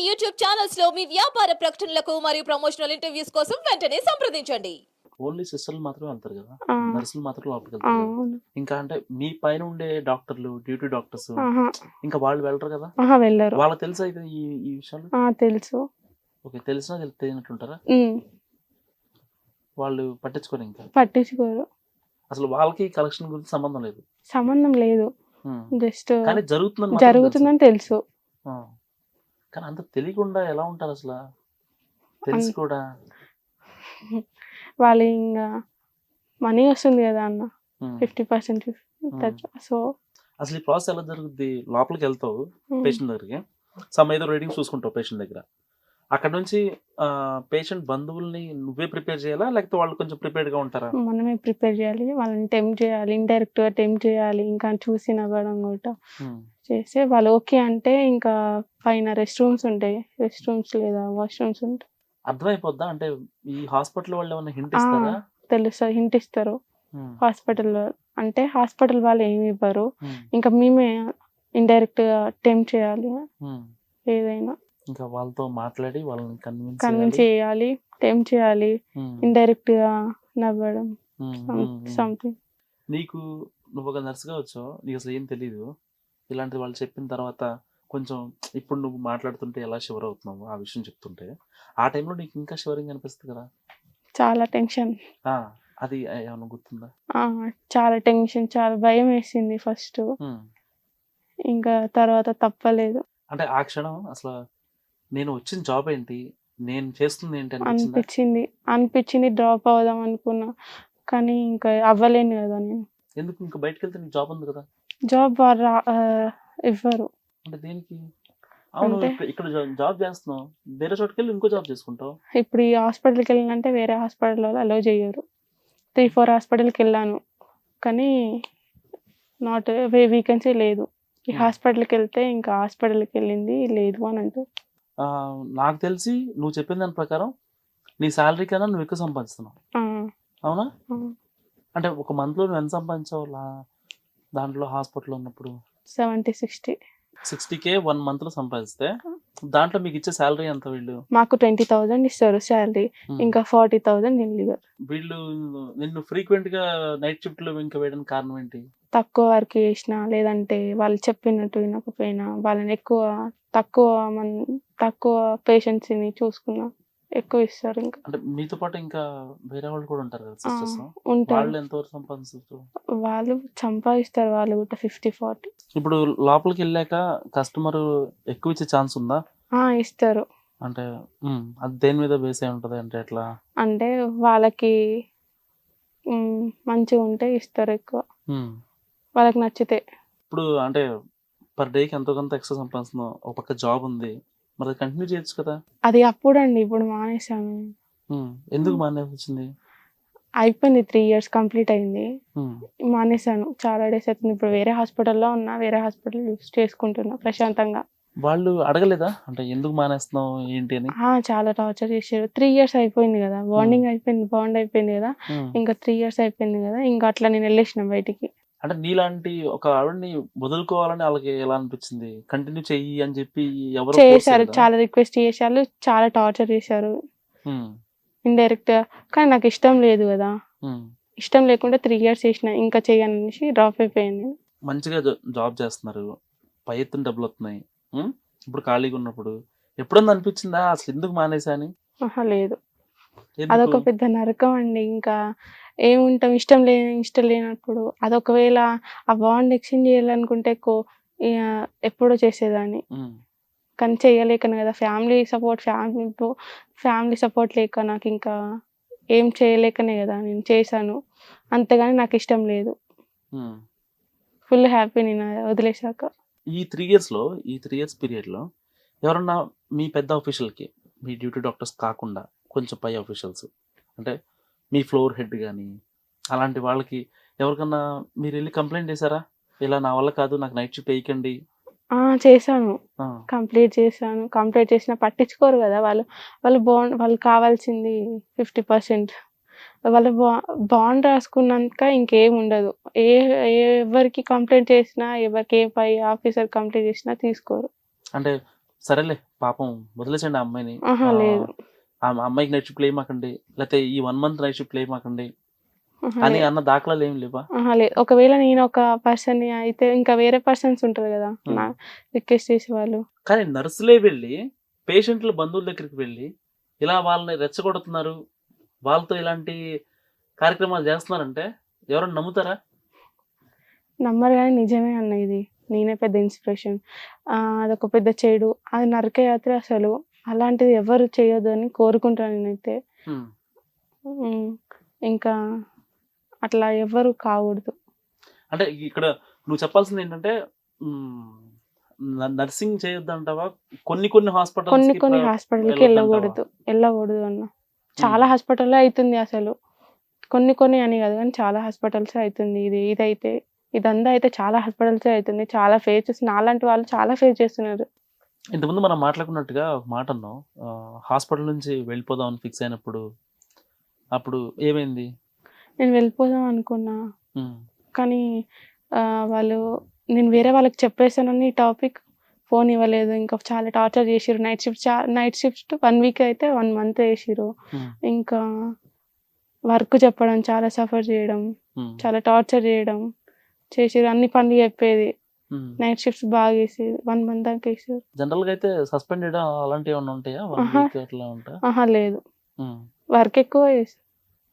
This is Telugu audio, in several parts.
యూట్యూబ్ ఛానల్స్లో మీ వ్యాపార ప్రకటనలకు మరియు ప్రమోషనల్ ఇంటర్వ్యూస్ కోసం వెంటనే సంప్రదించండి. ఓన్లీ సిస్టర్లు మాత్రమే వెళ్తారు కదా? ఆ, నర్సులు మాత్రం లోపలికి వెళ్తారు. అవును. ఇంకా అంటే మీ పైన ఉండే డాక్టర్లు డ్యూటీ డాక్టర్స్ ఆహా, ఇంకా వాళ్ళు వెళ్ళరు కదా? ఆహా వెళ్ళరు వాళ్ళకి తెలుసా అయితే ఈ ఈ విషయాలు? ఆ, తెలుసు. ఓకే తెలిసినా తెలి- తెలియనట్టుంటారా? ఉమ్, వాళ్ళు పట్టించుకోరు ఇంకా? పట్టించుకోరు. అసలు వాళ్ళకి కలెక్షన్ గురించి సంబంధం లేదు? సంబంధం లేదు. ఉమ్. జస్ట్ కానీ జరుగుతుందని మాత్రం తెలుసు. జరుగుతుందని తెలుసు. ఆ. కానీ అంత తెలియకుండా ఎలా ఉంటారు అసలు? తెలిసి కూడా. వాళ్ళు ఇంకా మనీ వస్తుంది కదా అన్న. ఫిఫ్టీ పర్సెంట్ సో అసలు ఈ ప్రాసెస్ ఎలా జరుగుద్ది? లోపలికి వెళ్తావు పేషెంట్ దగ్గరికి. సమ్ ఏదో రీడింగ్ చూసుకుంటావు పేషెంట్ దగ్గర. అక్కడ నుంచి పేషెంట్ బంధువుల్ని నువ్వే ప్రిపేర్ చేయాలా? లేకపోతే వాళ్ళు కొంచెం ప్రిపేర్డ్గా ఉంటారా? మనమే ప్రిపేర్ చేయాలి. వాళ్ళని టెంప్ చేయాలి. ఇండైరెక్ట్గా టెంప్ చేయాలి. ఇంకా చూసి నవ్వడం కూడా. చేస్తే వాళ్ళు ఓకే అంటే ఇంకా పైన రెస్ట్ రూమ్స్ ఉంటాయి. రెస్ట్ రూమ్స్ లేదా వాష్రూమ్స్ ఉంటాయి. అర్థమైపోద్దా? అంటే ఈ హాస్పిటల్ వాళ్ళు ఏమైనా హింట్ ఇస్తారా? తెలుస్తుంది హింట్ ఇస్తారు. ఉమ్. హాస్పిటల్లో అంటే హాస్పిటల్ వాళ్ళు ఏమి ఇవ్వరు. ఇంకా మేమే ఇండైరెక్ట్గా టెంప్ చేయాలి. ఏదైనా. ఇంకా వాళ్ళతో మాట్లాడి వాళ్ళని కన్విన్స్ కన్విన్స్ చేయాలి. టెంప్ చేయాలి. ఇండైరెక్ట్గా నవ్వడం. సంథింగ్ నీకు నువ్వు ఒక నర్సుగా వచ్చావు నీకు అసలు ఏం తెలియదు ఇలాంటిది వాళ్ళు చెప్పిన తర్వాత కొంచెం ఇప్పుడు నువ్వు మాట్లాడుతుంటే ఎలా షివర్ అవుతున్నావు ఆ విషయం చెప్తుంటే? ఆ టైంలో నీకు ఇంకా షివరింగ్ అనిపిస్తుంది కదా? చాలా టెన్షన్ అది ఏమైనా గుర్తుందా? చాలా టెన్షన్ చాలా భయం వేసింది ఫస్ట్. ఇంకా తర్వాత తప్పలేదు. అంటే ఆ క్షణం అసలు నేను వచ్చిన జాబ్ ఏంటి? నేను చేస్తుంది ఏంటి అనిపించిందా? అనిపించింది. డ్రాప్ అవుదాం అనుకున్నా. కానీ ఇంకా అవ్వలేను కదా నేను. ఎందుకు? ఇంకా బయటకు వెళ్తే నీకు జాబ్ ఉంది కదా? జాబ్ వారు రా- ఆ, ఇవ్వరు. అంటే దేనికి? అవును అంటే? ఇక్కడ- ఇక్కడ జా- జాబ్ చేస్తున్నావు. వేరే చోటుకి వెళ్ళి ఇంకో జాబ్ చేసుకుంటావు. ఇప్పుడు ఈ హాస్పిటల్కి వెళ్ళాలంటే వేరే హాస్పిటల్ వాళ్ళు అలో చేయరు. త్రీ ఫోర్ హాస్పిటల్కి వెళ్ళాను. కానీ నాట్ వేకెన్సీ లేదు. ఈ Hmm. హాస్పిటల్కి వెళ్తే ఇంకా హాస్పిటల్కి వెళ్ళింది లేదు అని అంటూ ఆ, నాకు తెలిసి నువ్వు చెప్పిన దాని ప్రకారం నీ శాలరీ కన్నా నువ్వు ఎక్కువ సంపాదిస్తున్నావు. అవునా? అంటే ఒక మంత్లో నువ్వు ఎంత సంపాదించావు దాంట్లో హాస్పిటల్ ఉన్నప్పుడు? Seventy sixty sixty K one మంత్లో సంపాదిస్తే దాంట్లో మీకు ఇచ్చే శాలరీ ఎంత వీళ్ళు? మాకు ట్వంటీ థౌజండ్ ఇస్తారు శాలరీ ఉమ్. ఇంకా ఫార్టీ డెలివర్ వీళ్ళు నిన్ను ఫ్రీక్వెంట్గా నైట్ షిఫ్ట్లో ఇంకా వేయడానికి కారణం ఏంటి? తక్కువ వర్క్ చేసిన లేదంటే వాళ్ళు చెప్పినట్టు వినకపోయినా వాళ్ళని ఎక్కువ తక్కువ మన్ తక్కువ పేషెంట్స్ని చూసుకున్నా ఎక్కువ ఇస్తారు ఇంకా. అంటే మీతో పాటు ఇంకా వేరే వాళ్ళు కూడా ఉంటారు కదా ఉంటారు. వాళ్ళు ఎంతవరకు సంపాదించవచ్చు వాళ్ళు సంపాదిస్తారు వాళ్ళు కూడా ఫిఫ్టీ ఫార్టీ. ఇప్పుడు లోపలికి వెళ్ళాక కస్టమర్ ఎక్కువ ఇచ్చే ఛాన్స్ ఉందా? ఇస్తారు. అంటే ఉమ్, అది దేని మీద బేస్ అయి ఉంటది అంటే ఎట్లా? అంటే వాళ్ళకి మ్, మంచిగా ఉంటే ఇస్తారు ఎక్కువ. ఉమ్. వాళ్ళకి నచ్చితే. ఇప్పుడు అంటే పర్ డేకి ఎంతో కొంత ఎక్స్ట్రా సంపాదిస్తున్నావు ఒక పక్క జాబ్ ఉంది. మరి కంటిన్యూ చేయొచ్చు కదా? అది అప్పుడండి ఇప్పుడు మానేశాను. ఉమ్, ఎందుకు మానేసి వచ్చింది అయిపోయింది త్రీ ఇయర్స్ కంప్లీట్ అయింది. ఉమ్, మానేశాను. చాలా డేస్ అవుతుంది ఇప్పుడు వేరే హాస్పిటల్లో ఉన్నా వేరే హాస్పిటల్ యూస్ చేసుకుంటున్నా ప్రశాంతంగా. వాళ్ళు అడగలేదా? అంటే ఎందుకు మానేస్తున్నావు ఏంటి అని? ఆ, చాలా టార్చర్ చేశారు. త్రీ ఇయర్స్ అయిపోయింది కదా. బాండింగ్ అయిపోయింది బాండ్ అయిపోయింది కదా. ఉమ్, ఇంకా త్రీ ఇయర్స్ అయిపోయింది కదా. ఇంకా అట్లా నేను వెళ్ళేసిన బయటికి. అంటే నీలాంటి ఒక ఆవిడని వదులుకోవాలని వాళ్ళకి ఎలా అనిపించింది? కంటిన్యూ చెయ్యి అని చెప్పి ఎవరు చేశారు? చాలా రిక్వెస్ట్ చేశారు చాలా టార్చర్ చేశారు. ఇండైరెక్ట్ కానీ నాకు ఇష్టం లేదు కదా. ఇష్టం లేకుండా త్రీ ఇయర్స్ చేసిన ఇంకా చేయననేసి డ్రాప్ అయిపోయాను మంచిగా జాబ్ చేస్తున్నారు. పై ఎత్తున డబ్బులు వస్తున్నాయి ఇప్పుడు ఖాళీగా ఉన్నప్పుడు. ఎప్పుడన్నా అనిపించిందా? అసలు ఎందుకు మానేసా అని లేదు? అదొక పెద్ద నరకం అండి. ఇంకా ఏముంటాం? ఇష్టం లేని ఇష్టం లేనప్పుడు. అదొకవేళ ఆ బాండ్ ఎక్స్చేంజ్ చేయాలనుకుంటే ఇక ఎప్పుడో చేసేదాన్ని. కానీ చేయలేకను కదా. Family support family family support లేక నాకు ఇంకా ఏం చేయలేకనే కదా. నేను చేశాను. అంతేగాని నాకు ఇష్టం లేదు. ఫుల్ హ్యాపీ నేను అది వదిలేశాక. ఈ త్రీ ఇయర్స్లో ఈ త్రీ ఇయర్స్ పీరియడ్లో ఎవరన్నా మీ పెద్ద official కి మీ డ్యూటీ డాక్టర్స్ కాకుండా కొంచెం పై అఫీషియల్స్ అంటే మీ ఫ్లోర్ హెడ్ కానీ అలాంటి వాళ్ళకి ఎవరికన్నా మీరు వెళ్ళి కంప్లైంట్ చేశారా? ఇలా నా వల్ల కాదు నాకు నైట్ షిఫ్ట్ వేయకండి. ఆ, చేశాను. కంప్లీట్ చేశాను. కంప్లీట్ చేసినా పట్టించుకోరు కదా వాళ్ళు. వాళ్ళు బాండ్ వాళ్ళు కావాల్సింది ఫిఫ్టీ పర్సెంట్. వాళ్ళు బా బాండ్ రాసుకున్నాక ఇంకేం ఉండదు. ఏ ఎవరికి కంప్లైంట్ చేసినా ఎవరికి ఏ పై ఆఫీసర్ కంప్లైంట్ చేసినా తీసుకోరు. అంటే సరేలే పాపం వదిలేసండి ఆ అమ్మాయిని. లేదు. ఆ అమ్మాయికి నైట్ షిఫ్ట్ లేమాకండి లేకపోతే ఈ వన్ మంత్ నైట్ షిఫ్ట్ లేమాకండి ఆహా, అని. అన్న దాఖలాలు ఏం లేవా? లేదు. ఒకవేళ నేను ఒక పర్సన్ అయితే ఇంకా వేరే పర్సన్స్ ఉంటారు కదా రిక్వెస్ట్ చేసే వాళ్ళు కానీ నర్సులే వెళ్ళి పేషెంట్ల బంధువుల దగ్గరికి వెళ్ళి ఇలా వాళ్ళని రెచ్చగొడుతున్నారు. వాళ్ళతో ఇలాంటి కార్యక్రమాలు చేస్తున్నారంటే ఎవరైనా నమ్ముతారా? నమ్మరు కానీ నిజమే అన్న ఇది. నేనే పెద్ద ఇన్స్పిరేషన్ అదొక పెద్ద చెడు. అది నరక యాత్ర అసలు అలాంటిది ఎవరు చేయొద్దు అని కోరుకుంటాను నేనైతే. ఇంకా అట్లా ఎవరు కాకూడదు. అంటే ఇక్కడ నువ్వు చెప్పాల్సింది ఏంటంటే నర్సింగ్ చేయొద్దంటావా కొన్ని కొన్ని హాస్పిటల్స్ కొన్ని కొన్ని హాస్పిటల్కి? వెళ్ళకూడదు వెళ్ళకూడదు అన్న. చాలా హాస్పిటల్లో అవుతుంది అసలు. కొన్ని కొన్ని అని కాదు కానీ చాలా హాస్పిటల్స్ అవుతుంది ఇది ఇదైతే ఇదంతా అయితే చాలా హాస్పిటల్స్ అవుతుంది చాలా ఫేస్ చేస్తున్నారు అలాంటి వాళ్ళు చాలా ఫేస్ చేస్తున్నారు. ఇంతకుముందు మనం మాట్లాడుకున్నట్టుగా ఒక మాట అన్నాం. హాస్పిటల్ నుంచి వెళ్ళిపోదాం అని ఫిక్స్ అయినప్పుడు అప్పుడు ఏమైంది? నేను వెళ్ళిపోదాం అనుకున్నా. ఉమ్, కానీ ఆ, వాళ్ళు నేను వేరే వాళ్ళకి చెప్పేసానని టాపిక్ ఫోన్ ఇవ్వలేదు. ఇంకా చాలా టార్చర్ చేసిరు night shift night shift one week అయితే వన్ మంత్ ఉమ్, ఇంకా వర్క్ చెప్పడం చాలా సఫర్ చేయడం ఉమ్, చాలా టార్చర్ చేయడం చేసిరు అన్ని పనులు చెప్పేది. నైట్ షిఫ్ట్స్ బాగా వేసేది వన్ మంత్ దాకా వేసారు జనరల్గా అయితే సస్పెండ్ చేయడం అలాంటివి ఏమైనా ఉంటాయా? అట్లా ఉంటా ఆహా లేదు. వర్క్ ఎక్కువ చేస్తారు.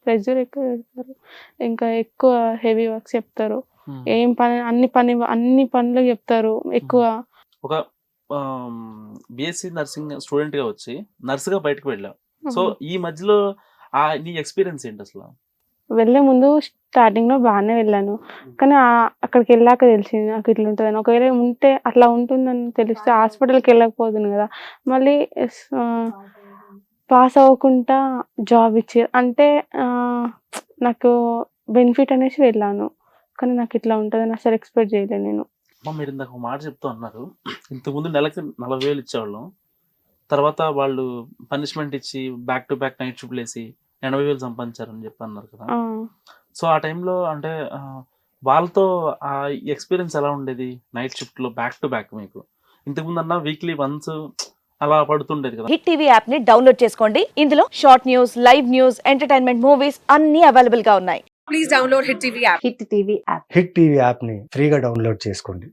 ప్రెజర్ ఎక్కువ చేస్తారు ఇంకా ఎక్కువ హెవీ వర్క్స్ చెప్తారు. ఉమ్. ఏం పని అన్ని పని అన్ని పనులు చెప్తారు. ఎక్కువ ఒక బిఎస్సి నర్సింగ్ స్టూడెంట్గా వచ్చి నర్స్గా బయటకు వెళ్ళావు సో ఈ మధ్యలో ఆ నీ ఎక్స్పీరియన్స్ ఏంటి అసలు? వెళ్ళే ముందు స్టార్టింగ్లో బాగానే వెళ్ళాను. కానీ అక్కడికి వెళ్ళాక తెలిసింది నాకు ఇట్లా ఉంటుందని ఒకవేళ ఉంటే అట్లా ఉంటుందని తెలిస్తే హాస్పిటల్కి వెళ్ళకపోతుంది కదా. మళ్ళీ పాస్ అవ్వకుండా జాబ్ ఇచ్చారు అంటే నాకు బెనిఫిట్ అనేసి వెళ్ళాను. కానీ నాకు ఇట్లా ఉంటుందని అసలు ఎక్స్పెక్ట్ చేయలేదు నేను. మీరు ఇందాక ఒక మాట చెప్తూ అన్నారు. ఇంతకుముందు నెలకి నలభై వేలు ఇచ్చేవాళ్ళం. తర్వాత వాళ్ళు పనిష్మెంట్ ఇచ్చి back to back night shift వేసి ఎనభై వేలు సంపాదించారని చెప్పి అన్నారు కదా. సో ఆ టైంలో అంటే వాళ్ళతో ఆ ఎక్స్పీరియన్స్ ఎలా ఉండేది? నైట్ షిఫ్ట్లో బ్యాక్ టు బ్యాక్ మీకు. ఇంతకుముందు అన్న వీక్లీ వన్స్ అలా పడుతుండేది కదా. హిట్ టీవీ యాప్ని డౌన్లోడ్ చేసుకోండి. ఇందులో short news live news entertainment movies అన్ని అవైలబుల్గా ఉన్నాయి. Please download Hit TV app. Hit TV app hit TV యాప్ని ఫ్రీగా డౌన్లోడ్ చేసుకోండి.